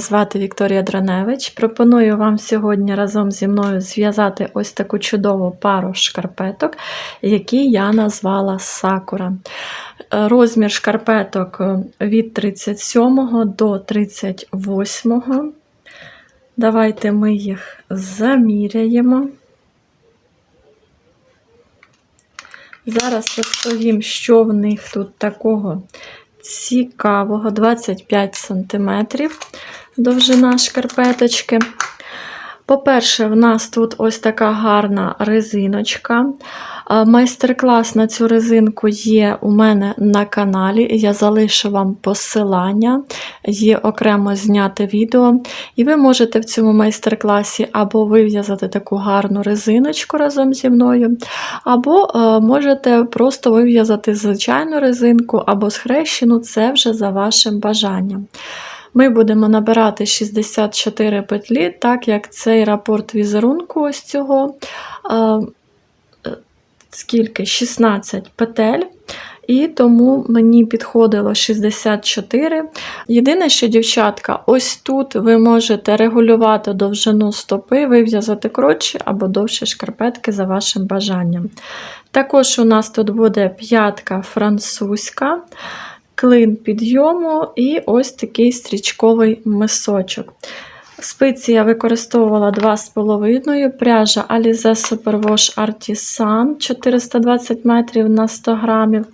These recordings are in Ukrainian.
Звати Вікторія Драневич. Пропоную вам сьогодні разом зі мною зв'язати ось таку чудову пару шкарпеток, які я назвала Сакура. Розмір шкарпеток від 37 до 38. Давайте ми їх заміряємо. Зараз розповім, що в них тут такого цікавого 25 см довжина шкарпеточки. По-перше, в нас тут ось така гарна резиночка. Майстер-клас на цю резинку є у мене на каналі, я залишу вам посилання, є окремо зняте відео. І ви можете в цьому майстер-класі або вив'язати таку гарну резиночку разом зі мною, або е, можете просто вив'язати звичайну резинку або схрещену, це вже за вашим бажанням. Ми будемо набирати 64 петлі, так як цей рапорт візерунку ось цього, скільки? 16 петель. І тому мені підходило 64. Єдине, що, дівчатка, ось тут ви можете регулювати довжину стопи, вив'язати коротші або довші шкарпетки за вашим бажанням. Також у нас тут буде п'ятка французька клин підйому і ось такий стрічковий мисочок. Спиці я використовувала 2,5 пряжа Alize Superwash Artisan 420 метрів на 100 грамів.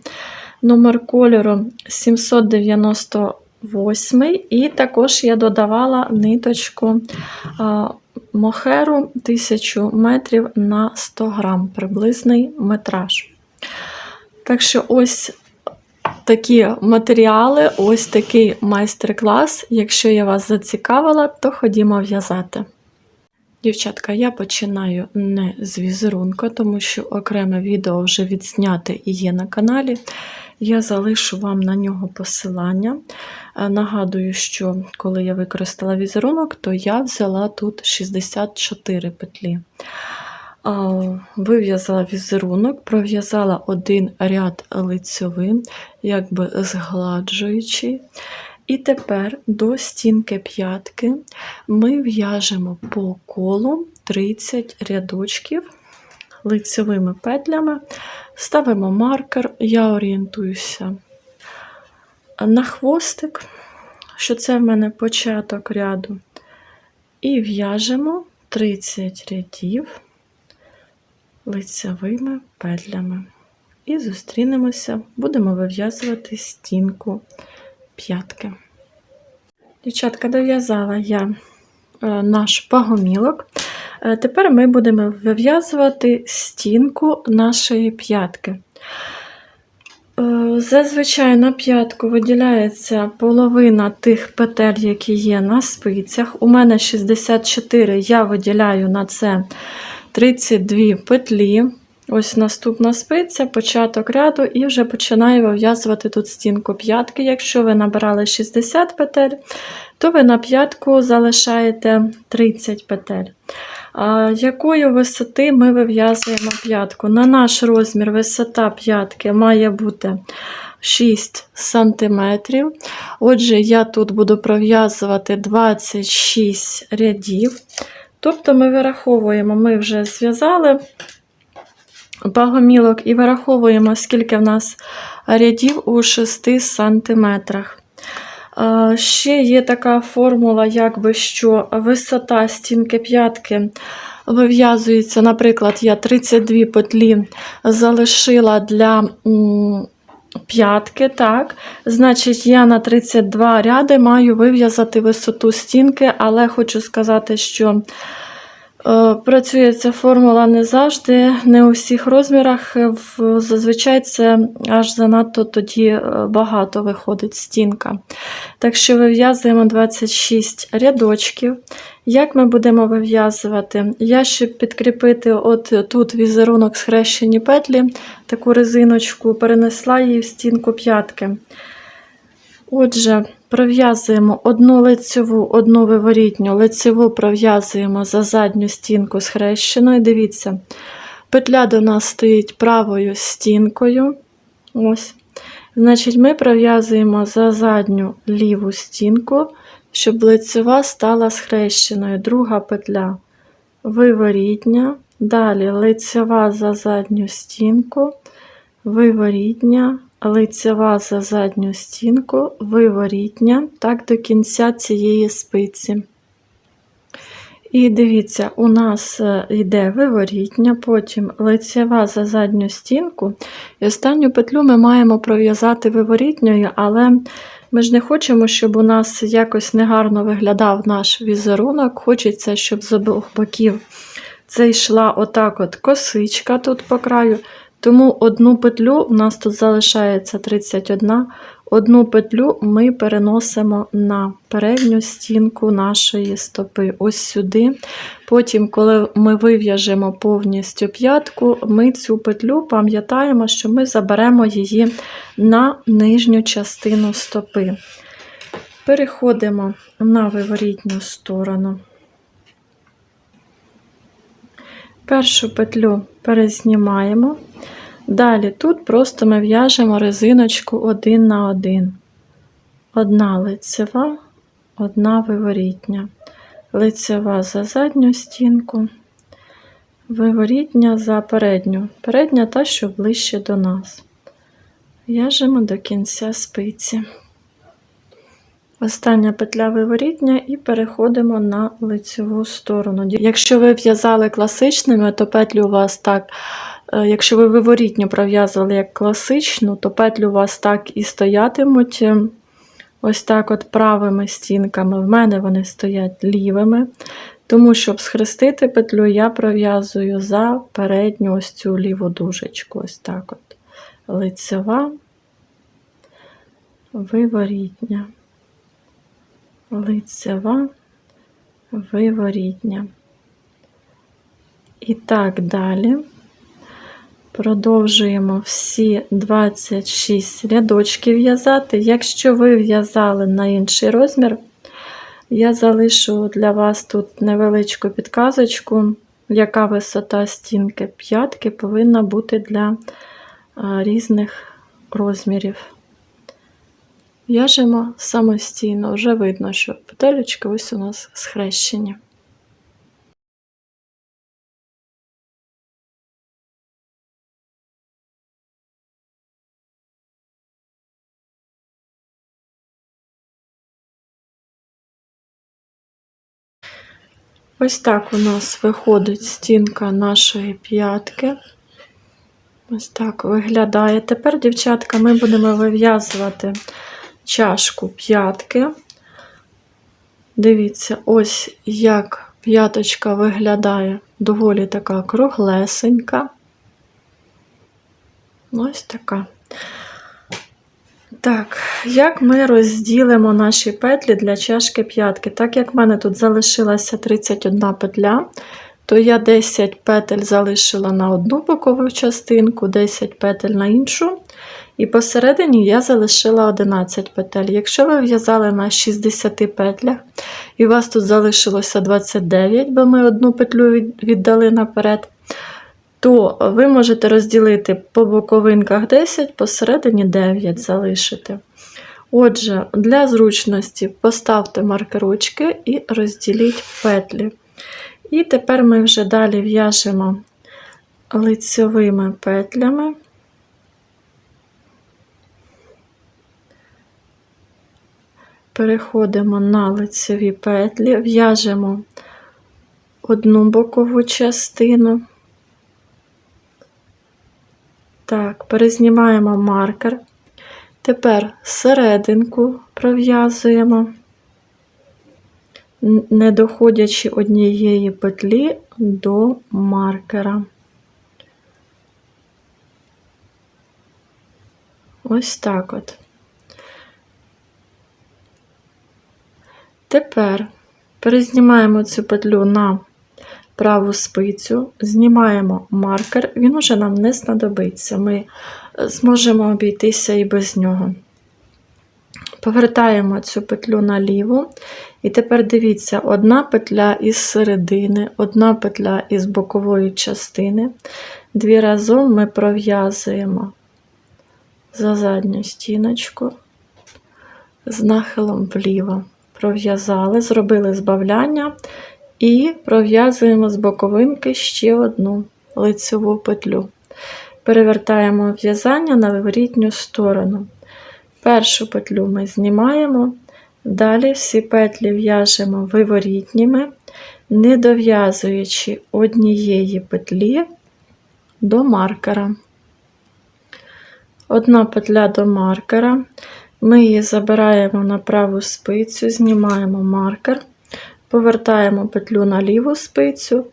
Номер кольору 798 і також я додавала ниточку мохеру 1000 метрів на 100 грам, приблизний метраж. Так що ось такі матеріали, ось такий майстер-клас. Якщо я вас зацікавила, то ходімо в'язати. Дівчатка, я починаю не з візерунка, тому що окреме відео вже відзняте і є на каналі. Я залишу вам на нього посилання. Е, нагадую, що коли я використала візерунок, то я взяла тут 64 петлі. Вив'язала візерунок, пров'язала один ряд лицьовим, якби згладжуючи. І тепер до стінки п'ятки ми в'яжемо по колу 30 рядочків лицьовими петлями, ставимо маркер, я орієнтуюся на хвостик, що це в мене початок ряду, і в'яжемо 30 рядів лицевими петлями. І зустрінемося, будемо вив'язувати стінку п'ятки. Дівчатка, дов'язала я е, наш пагомілок. Е, тепер ми будемо вив'язувати стінку нашої п'ятки. Е, зазвичай на п'ятку виділяється половина тих петель, які є на спицях. У мене 64, я виділяю на це 32 петлі. Ось наступна спиця, початок ряду, і вже починаю вив'язувати тут стінку п'ятки. Якщо ви набирали 60 петель, то ви на п'ятку залишаєте 30 петель. А, якої висоти ми вив'язуємо п'ятку? На наш розмір висота п'ятки має бути 6 см. Отже, я тут буду пров'язувати 26 рядів. Тобто ми вираховуємо, ми вже зв'язали багомілок і вираховуємо, скільки в нас рядів у 6 см. Ще є така формула, якби що висота стінки п'ятки вив'язується, наприклад, я 32 петлі залишила для п'ятки. так, Значить, я на 32 ряди маю вив'язати висоту стінки, але хочу сказати, що Е, працює ця формула не завжди, не у всіх розмірах. Зазвичай це аж занадто тоді е, багато виходить стінка. Так що вив'язуємо 26 рядочків. Як ми будемо вив'язувати? Я, щоб підкріпити от тут візерунок схрещені петлі, таку резиночку, перенесла її в стінку п'ятки. Отже, пров'язуємо одну лицеву, одну виворітню, лицеву пров'язуємо за задню стінку схрещеною. Дивіться, петля до нас стоїть правою стінкою. Ось. Значить, ми пров'язуємо за задню ліву стінку щоб лицева стала схрещеною. Друга петля виворітня, далі лицева за задню стінку, виворітня, лицева за задню стінку, виворітня, так до кінця цієї спиці. І дивіться, у нас е, йде виворітня, потім лицева за задню стінку. І останню петлю ми маємо пров'язати виворітньою, але ми ж не хочемо, щоб у нас якось негарно виглядав наш візерунок. Хочеться, щоб з обох боків це йшла отак от косичка тут по краю. Тому одну петлю, у нас тут залишається 31, одну петлю ми переносимо на передню стінку нашої стопи, ось сюди. Потім, коли ми вив'яжемо повністю п'ятку, ми цю петлю пам'ятаємо, що ми заберемо її на нижню частину стопи. Переходимо на виворітню сторону. Першу петлю перезнімаємо. Далі тут просто ми в'яжемо резиночку один на один. Одна лицева, одна виворітня. Лицева за задню стінку, виворітня за передню. Передня та, що ближче до нас. В'яжемо до кінця спиці. Остання петля виворітня і переходимо на лицеву сторону. Якщо ви в'язали класичними, то петлі у вас так, е, якщо ви виворітню пров'язували як класичну, то петлі у вас так і стоятимуть ось так от правими стінками. В мене вони стоять лівими. Тому, щоб схрестити петлю, я пров'язую за передню ось цю ліву дужечку. Ось так от. Лицева, виворітня лицева, виворітня. І так далі. Продовжуємо всі 26 рядочків в'язати. Якщо ви в'язали на інший розмір, я залишу для вас тут невеличку підказочку, яка висота стінки п'ятки повинна бути для різних розмірів. В'яжемо самостійно, вже видно, що петелечки ось у нас схрещені. Ось так у нас виходить стінка нашої п'ятки. Ось так виглядає. Тепер, дівчатка, ми будемо вив'язувати чашку п'ятки. Дивіться, ось як п'яточка виглядає доволі така круглесенька. Ось така. Так, як ми розділимо наші петлі для чашки п'ятки? Так як в мене тут залишилася 31 петля, то я 10 петель залишила на одну бокову частинку, 10 петель на іншу. І посередині я залишила 11 петель. Якщо ви в'язали на 60 петлях, і у вас тут залишилося 29, бо ми одну петлю віддали наперед, то ви можете розділити по боковинках 10, посередині 9 залишити. Отже, для зручності поставте маркерочки і розділіть петлі. І тепер ми вже далі в'яжемо лицьовими петлями. Переходимо на лицеві петлі, в'яжемо одну бокову частину. Так, перезнімаємо маркер. Тепер серединку пров'язуємо, не доходячи однієї петлі до маркера. Ось так от. Тепер перезнімаємо цю петлю на праву спицю, знімаємо маркер, він уже нам не знадобиться, ми зможемо обійтися і без нього. Повертаємо цю петлю наліво, і тепер дивіться, одна петля із середини, одна петля із бокової частини. Дві разом ми пров'язуємо за задню стіночку з нахилом вліво пров'язали, зробили збавляння і пров'язуємо з боковинки ще одну лицеву петлю. Перевертаємо в'язання на виворітню сторону. Першу петлю ми знімаємо, далі всі петлі в'яжемо виворітніми, не дов'язуючи однієї петлі до маркера. Одна петля до маркера. Ми її забираємо на праву спицю, знімаємо маркер, повертаємо петлю на ліву спицю,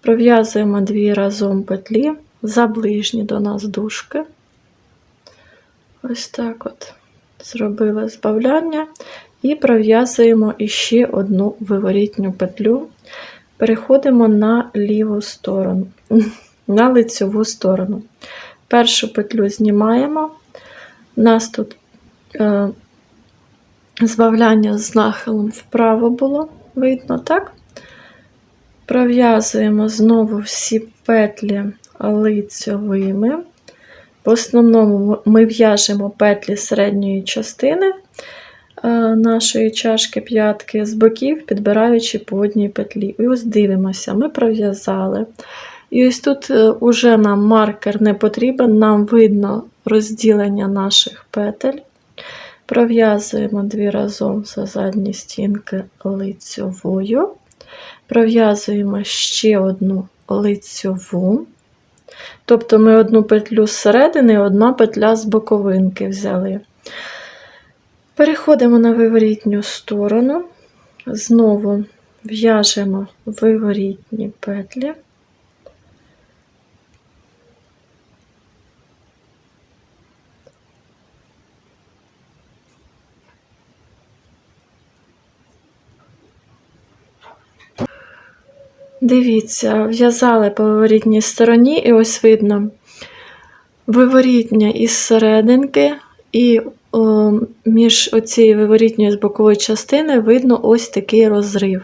пров'язуємо дві разом петлі за ближні до нас дужки. Ось так от зробили збавляння і пров'язуємо іще одну виворітню петлю. Переходимо на ліву сторону, на лицеву сторону. Першу петлю знімаємо. Нас тут збавляння з нахилом вправо було, видно, так? Пров'язуємо знову всі петлі лицьовими. В основному ми в'яжемо петлі середньої частини е, нашої чашки п'ятки з боків, підбираючи по одній петлі. І ось дивимося, ми пров'язали. І ось тут е, уже нам маркер не потрібен, нам видно розділення наших петель. Пров'язуємо дві разом за задні стінки лицьовою. Пров'язуємо ще одну лицьову. Тобто ми одну петлю зсередини, і одна петля з боковинки взяли. Переходимо на виворітню сторону, знову в'яжемо виворітні петлі. Дивіться, в'язали по виворітній стороні, і ось видно виворітня із серединки, і о, між оцією виворітньою з бокової частини видно ось такий розрив.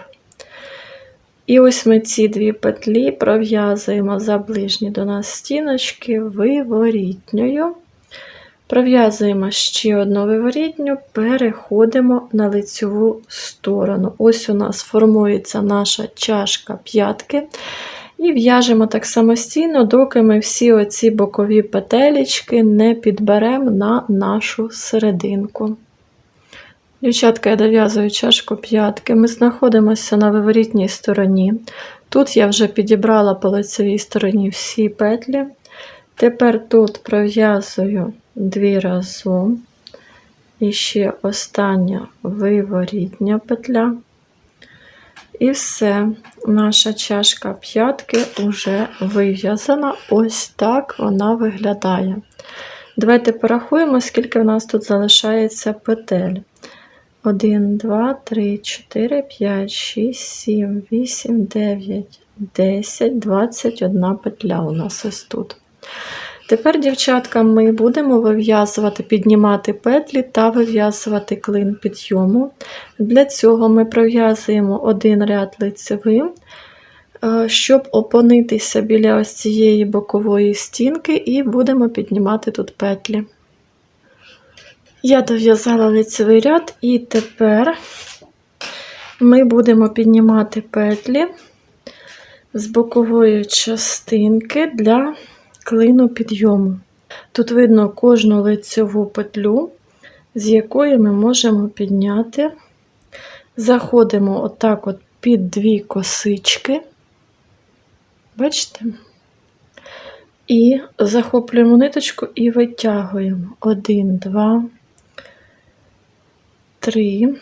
І ось ми ці дві петлі пров'язуємо за ближні до нас стіночки виворітньою. Пров'язуємо ще одну виворітню, переходимо на лицеву сторону. Ось у нас формується наша чашка п'ятки. І в'яжемо так самостійно, доки ми всі оці бокові петелечки не підберемо на нашу серединку. Дівчатка, я дов'язую чашку п'ятки. Ми знаходимося на виворітній стороні. Тут я вже підібрала по лицевій стороні всі петлі. Тепер тут пров'язую дві разом. І ще остання виворітня петля. І все, наша чашка п'ятки вже вив'язана. Ось так вона виглядає. Давайте порахуємо, скільки в нас тут залишається петель. 1, 2, 3, 4, 5, 6, 7, 8, 9, 10, 21 петля у нас ось тут. Тепер, дівчатка, ми будемо вив'язувати, піднімати петлі та вив'язувати клин підйому. Для цього ми пров'язуємо один ряд лицевим, е, щоб опинитися біля ось цієї бокової стінки, і будемо піднімати тут петлі. Я дов'язала лицевий ряд, і тепер ми будемо піднімати петлі з бокової частинки для клину підйому. Тут видно кожну лицеву петлю, з якої ми можемо підняти, заходимо отак от під дві косички, бачите? І захоплюємо ниточку і витягуємо. Один, два, три.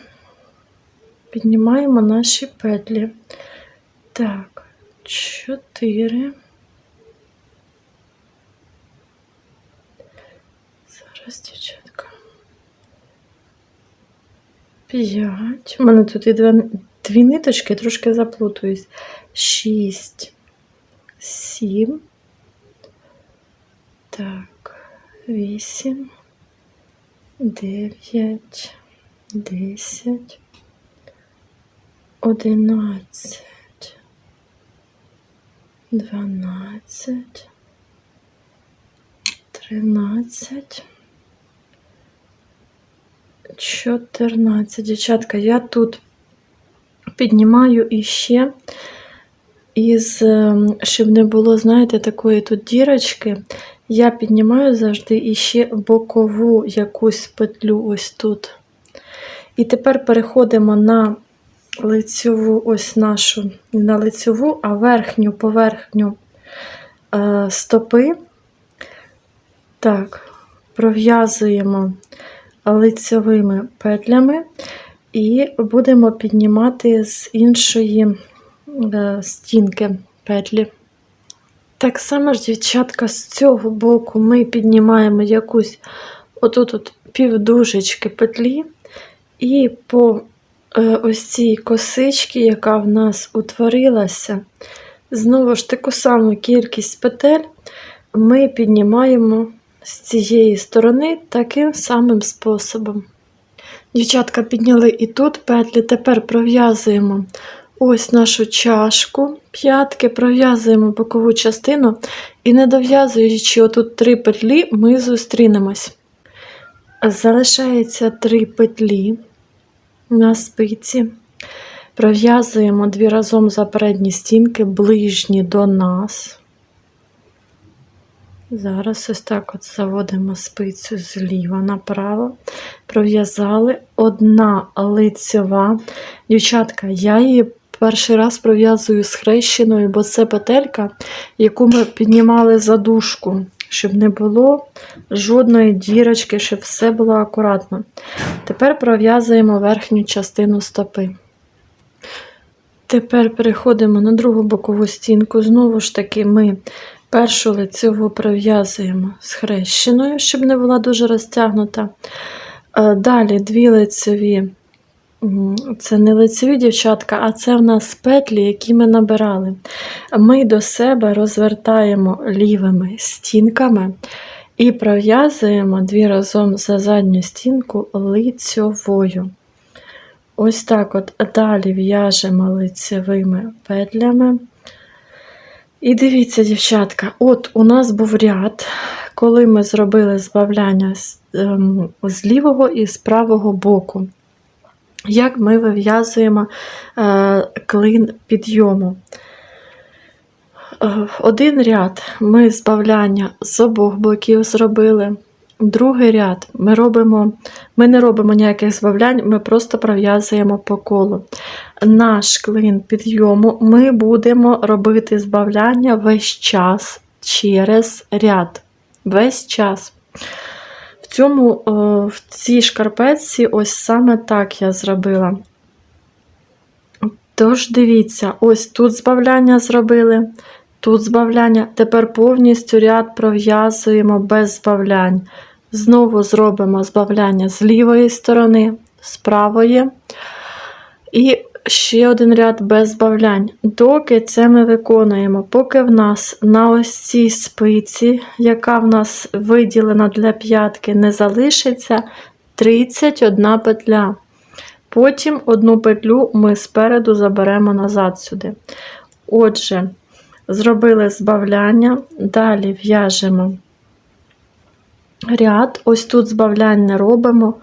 Піднімаємо наші петлі. Так, чотири. Зараз, дівчатка. П'ять. У мене тут і дві, дві ниточки, трошки заплутуюсь. Шість, сім. Так, вісім, дев'ять, десять, одинадцять, дванадцять, тринадцять. 14. Дівчатка, я тут піднімаю іще із, ем, щоб не було, знаєте, такої тут дірочки. Я піднімаю завжди іще бокову якусь петлю ось тут. І тепер переходимо на лицьову, ось нашу, на лицьову, а верхню поверхню е, стопи. Так, пров'язуємо лицьовими петлями і будемо піднімати з іншої е, стінки петлі. Так само ж, дівчатка, з цього боку ми піднімаємо якусь отут от півдужечки петлі, і по е, ось цій косичці, яка в нас утворилася, знову ж таку саму кількість петель ми піднімаємо з цієї сторони таким самим способом. Дівчатка підняли і тут петлі, тепер пров'язуємо ось нашу чашку, п'ятки, пров'язуємо бокову частину і не дов'язуючи отут три петлі, ми зустрінемось. Залишається три петлі на спиці. Пров'язуємо дві разом за передні стінки, ближні до нас. Зараз ось так от заводимо спицю зліва направо. Пров'язали одна лицьова. Дівчатка, я її перший раз пров'язую схрещеною, бо це петелька, яку ми піднімали задушку, щоб не було жодної дірочки, щоб все було акуратно. Тепер пров'язуємо верхню частину стопи. Тепер переходимо на другу бокову стінку. Знову ж таки, ми першу лицеву пров'язуємо схрещеною, щоб не була дуже розтягнута. Е, Далі дві лицеві, це не лицеві дівчатка, а це в нас петлі, які ми набирали. Ми до себе розвертаємо лівими стінками і пров'язуємо дві разом за задню стінку лицьовою. Ось так от далі в'яжемо лицевими петлями. І дивіться, дівчатка, от у нас був ряд, коли ми зробили збавляння з, ем, з лівого і з правого боку. Як ми вив'язуємо е, клин підйому. Е, один ряд ми збавляння з обох боків зробили. Другий ряд ми робимо, ми не робимо ніяких збавлянь, ми просто пров'язуємо по колу. Наш клин підйому ми будемо робити збавляння весь час через ряд. Весь час. В цьому, в цій шкарпетці, ось саме так я зробила. Тож, дивіться, ось тут збавляння зробили, тут збавляння. Тепер повністю ряд пров'язуємо без збавлянь. Знову зробимо збавляння з лівої сторони, з правої. І ще один ряд без збавлянь. Доки це ми виконуємо, поки в нас на ось цій спиці, яка в нас виділена для п'ятки, не залишиться 31 петля. Потім одну петлю ми спереду заберемо назад сюди. Отже, зробили збавляння, далі в'яжемо ряд, ось тут збавлянь не робимо,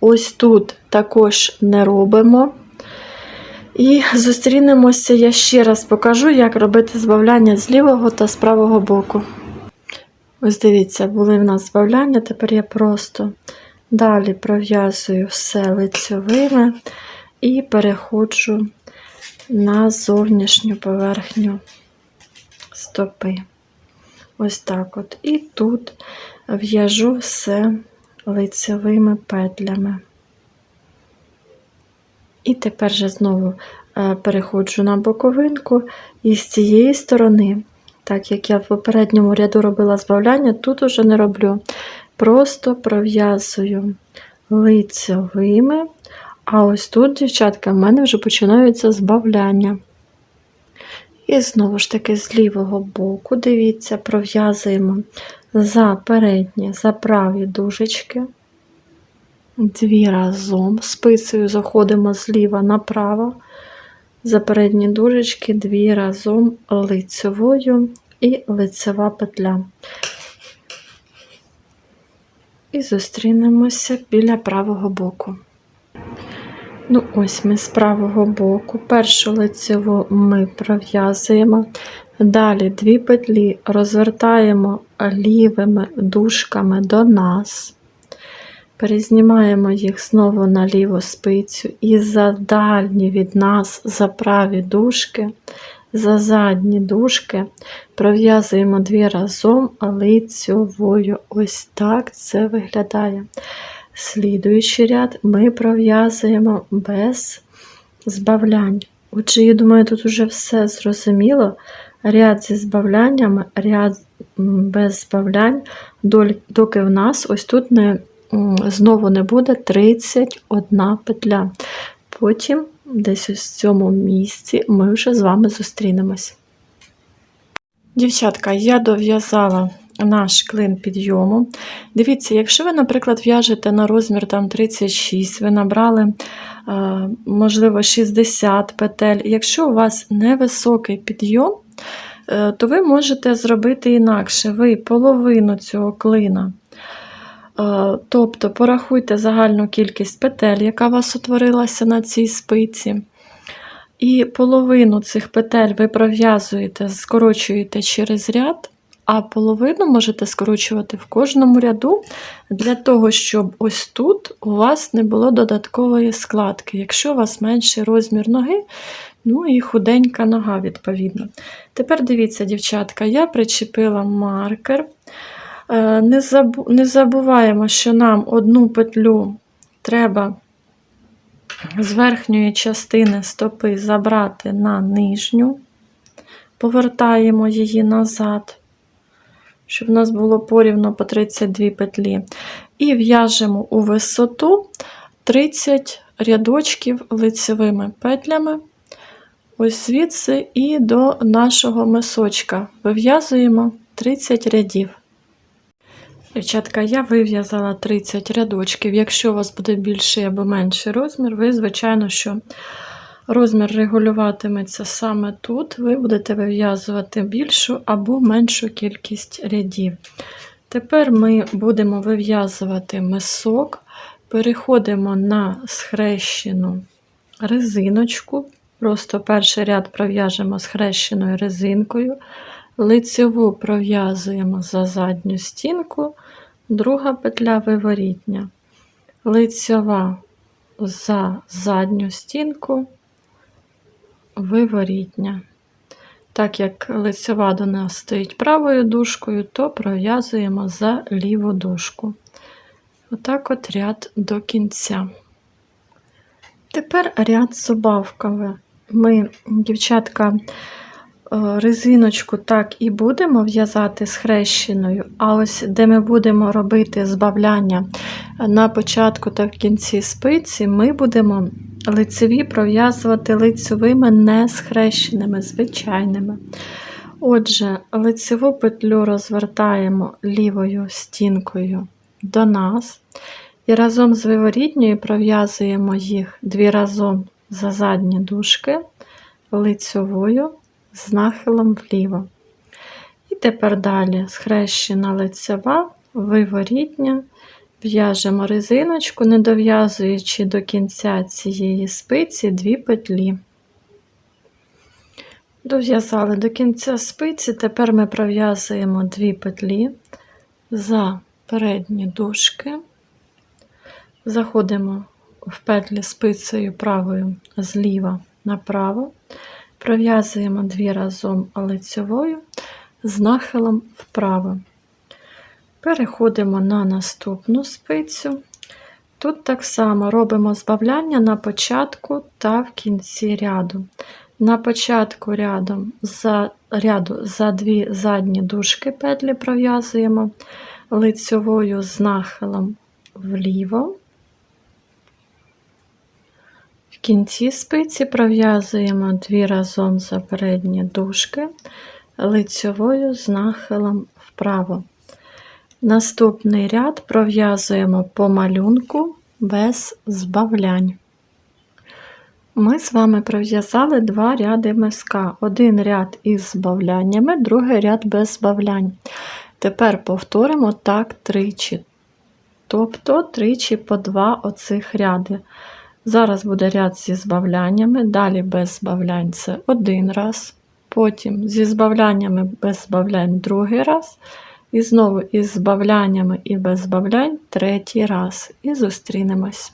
ось тут також не робимо. І зустрінемося, я ще раз покажу, як робити збавляння з лівого та з правого боку. Ось дивіться, були в нас збавляння, тепер я просто далі пров'язую все лицьовими і переходжу на зовнішню поверхню стопи. Ось так от. І тут в'яжу все лицевими петлями. І тепер же знову е, переходжу на боковинку і з цієї сторони, так як я в попередньому ряду робила збавляння, тут уже не роблю. Просто пров'язую лицевими, а ось тут, дівчатка, в мене вже починаються збавляння. І знову ж таки, з лівого боку, дивіться, пров'язуємо за передні, за праві дужечки. Дві разом. Спицею заходимо зліва направо, за передні дужечки, дві разом лицевою і лицева петля. і зустрінемося біля правого боку. Ну, ось ми з правого боку. Першу лицеву ми пров'язуємо. Далі дві петлі розвертаємо лівими дужками до нас. Перезнімаємо їх знову на ліву спицю і за дальні від нас за праві дужки, за задні дужки пров'язуємо дві разом лицьовою. Ось так це виглядає. Слідуючий ряд ми пров'язуємо без збавлянь. Отже, я думаю, тут вже все зрозуміло. Ряд зі збавляннями, ряд без збавлянь, доки в нас ось тут не, знову не буде 31 петля. Потім, десь ось в цьому місці, ми вже з вами зустрінемось. Дівчатка, я дов'язала наш клин підйому. Дивіться, якщо ви, наприклад, в'яжете на розмір там 36, ви набрали, е, можливо, 60 петель. Якщо у вас невисокий підйом, то ви можете зробити інакше. Ви половину цього клина. е, Тобто порахуйте загальну кількість петель, яка у вас утворилася на цій спиці. І половину цих петель ви пров'язуєте, скорочуєте через ряд, а половину можете скорочувати в кожному ряду для того, щоб ось тут у вас не було додаткової складки. Якщо у вас менший розмір ноги, ну і худенька нога, відповідно. Тепер дивіться, дівчатка, я причепила маркер. Е, Не забуваємо, що нам одну петлю треба з верхньої частини стопи забрати на нижню, повертаємо її назад, щоб у нас було порівно по 32 петлі. І в'яжемо у висоту 30 рядочків лицевими петлями. Ось звідси і до нашого мисочка вив'язуємо 30 рядів. Дівчатка, я вив'язала 30 рядочків. Якщо у вас буде більший або менший розмір, ви, звичайно, що розмір регулюватиметься саме тут. Ви будете вив'язувати більшу або меншу кількість рядів. Тепер ми будемо вив'язувати мисок, переходимо на схрещену резиночку. Просто перший ряд пров'яжемо схрещеною резинкою. Лицеву пров'язуємо за задню стінку, друга петля виворітня, лицьова за задню стінку, виворітня. Так як лицьова до нас стоїть правою дужкою, то пров'язуємо за ліву дужку. Отак от ряд до кінця. Тепер ряд з обавками. Ми, дівчатка, е, резиночку так і будемо в'язати схрещеною, а ось де ми будемо робити збавляння на початку та в кінці спиці, ми будемо лицеві пров'язувати лицевими не схрещеними, звичайними. Отже, лицеву петлю розвертаємо лівою стінкою до нас. І разом з виворітньою пров'язуємо їх дві разом за задні дужки лицьовою з нахилом вліво. І тепер далі схрещена лицева, виворітня, в'яжемо резиночку, не дов'язуючи до кінця цієї спиці дві петлі. Дов'язали до кінця спиці, тепер ми пров'язуємо дві петлі за передні дужки. Заходимо в петлі спицею правою зліва направо, пров'язуємо дві разом лицевою з нахилом вправо. Переходимо на наступну спицю. Тут так само робимо збавляння на початку та в кінці ряду. На початку ряду за, ряду за дві задні дужки петлі пров'язуємо лицьовою з нахилом вліво. В кінці спиці пров'язуємо дві разом за передні дужки лицьовою з нахилом вправо. Наступний ряд пров'язуємо по малюнку без збавлянь. Ми з вами пров'язали два ряди миска. Один ряд із збавляннями, другий ряд без збавлянь. Тепер повторимо так тричі. тобто тричі по два оцих ряди. Зараз буде ряд зі збавляннями, далі без збавлянь це один раз, потім зі збавляннями без збавлянь другий раз, і знову із збавляннями і без збавлянь третій раз. І зустрінемось.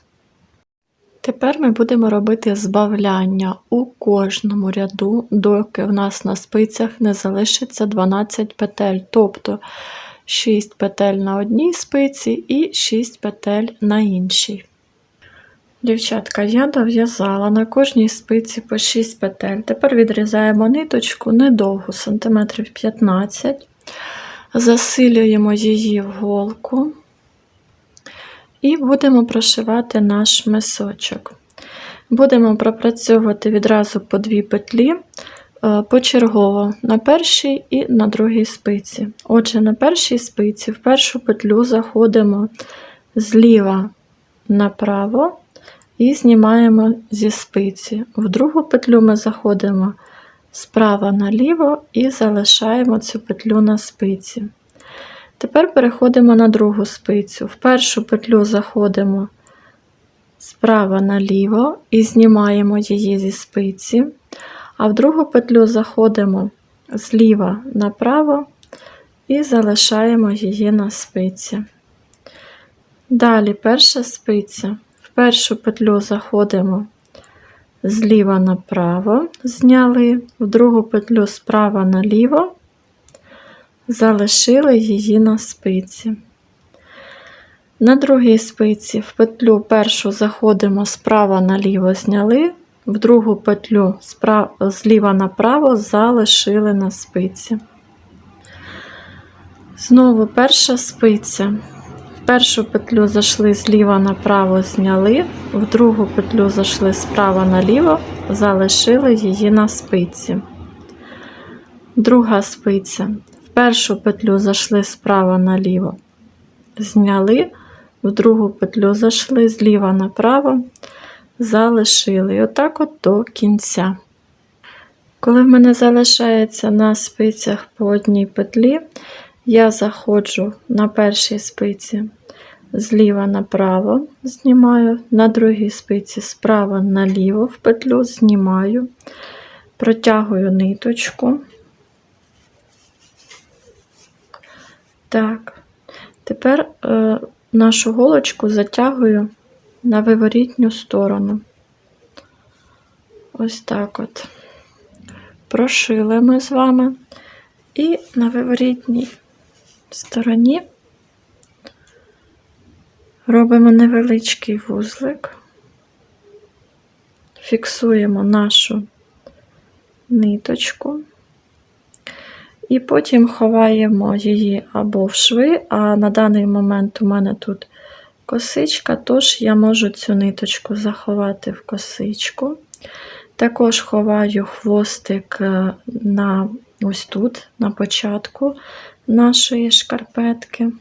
Тепер ми будемо робити збавляння у кожному ряду, доки в нас на спицях не залишиться 12 петель, тобто 6 петель на одній спиці і 6 петель на іншій. Дівчатка, я дов'язала на кожній спиці по 6 петель. Тепер відрізаємо ниточку недовго, сантиметрів 15, засилюємо її в голку і будемо прошивати наш мисочок. Будемо пропрацьовувати відразу по дві петлі е, почергово на першій і на другій спиці. Отже, на першій спиці в першу петлю заходимо зліва направо і знімаємо зі спиці. В другу петлю ми заходимо справа наліво і залишаємо цю петлю на спиці. Тепер переходимо на другу спицю. В першу петлю заходимо справа наліво і знімаємо її зі спиці, а в другу петлю заходимо зліва направо і залишаємо її на спиці. Далі перша спиця. Першу петлю заходимо зліва направо, зняли, в другу петлю справа наліво залишили її на спиці. На другій спиці в петлю першу заходимо справа наліво зняли, в другу петлю зліва направо залишили на спиці. Знову перша спиця. Першу петлю зайшли зліва направо, зняли, в другу петлю зайшли справа наліво, залишили її на спиці. Друга спиця В першу петлю зайшли справа наліво, зняли, в другу петлю зайшли зліва направо, залишили. І отак от до кінця. Коли в мене залишається на спицях по одній петлі, я заходжу на першій спиці зліва направо, знімаю, на другій спиці справа наліво в петлю знімаю, протягую ниточку. Так, тепер е, нашу голочку затягую на виворітню сторону. Ось так от. Прошили ми з вами. І на виворітній стороні робимо невеличкий вузлик, фіксуємо нашу ниточку. І потім ховаємо її або в шви, а на даний момент у мене тут косичка, тож я можу цю ниточку заховати в косичку. Також ховаю хвостик е, на ось тут, на початку нашої шкарпетки.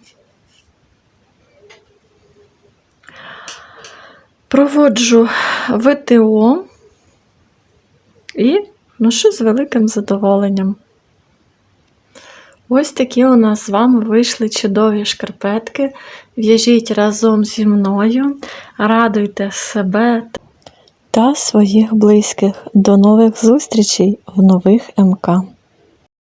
Проводжу ВТО і ношу з великим задоволенням. Ось такі у нас з вами вийшли чудові шкарпетки. В'яжіть разом зі мною, радуйте себе та своїх близьких. До нових зустрічей в нових МК.